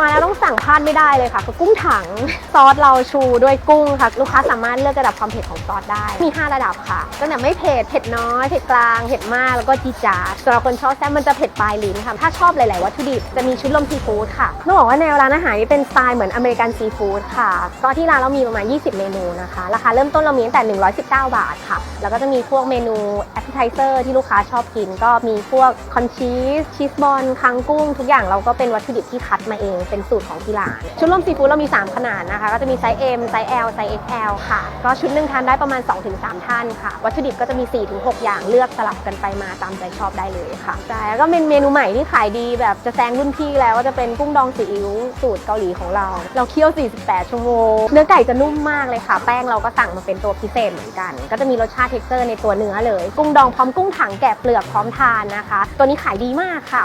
มาแล้วต้องสั่งพลาดไม่ได้เลยค่ะคือกุ้งถังซอสเราชูด้วยกุ้งค่ะลูกค้าสามารถเลือกระดับความเผ็ดของซอสได้มี 5 ระดับค่ะตั้งแต่ไม่เผ็ดเผ็ดน้อยเผ็ดกลางเผ็ดมากแล้วก็จีจาดสำหรับคนชอบแซ่บมันจะเผ็ดปลายลิ้นค่ะถ้าชอบหลาย ๆ วัตถุดิบจะมีชุดลมซีฟู้ดค่ะต้องบอกว่าแนวร้านอาหารนี้เป็นสไตล์เหมือนอเมริกันซีฟู้ดค่ะก็ที่ร้านเรามีประมาณ 20 เมนูนะคะราคาเริ่มต้นเรามีตั้งแต่ 119 บาทค่ะ แล้วก็จะมีพวกเมนูแอปเป i z เซอร์ที่ลูกค้าชอบกิน ก็มีพวกคอนชีสชีสบอลคังกุ้ง ทุกอย่างเราก็เป็นวัตถุดิบที่คัดมาเองเป็นสูตรของที่ร้าน ชุดร่วมซีฟู้ดเรามี 3 ขนาดนะคะ ก็จะมีไซส์ M ไซส์ L ไซส์ XL ค่ะ ก็ชุดหนึ่งทานได้ประมาณ 2-3 ท่านค่ะ วัตถุดิบก็จะมี 4-6 อย่างเลือกสลับกันไปมาตามใจชอบได้เลยค่ะใช่แล้วก็เป็นเมนูใหม่ที่ขายดีแบบจะแซงรุ่นพี่แล้วก็จะเป็นกุ้งดองซีอิ๊วสูตรเกาหลีของเรา เราเคี่ยว 48 ชั่วโมง เนื้อไก่จะนุ่มมากเลยค่ะ แป้งเราก็สั่งมาเป็นตัวพิเศษเหมือนกัน ก็จะมีรสชาติเท็กเจอร์ในตัวเนื้อเลย กุ้งดองพร้อมกุ้งถังแกะเปลือกพร้อมทานนะคะ ตัวนี้ขายดีมากค่ะ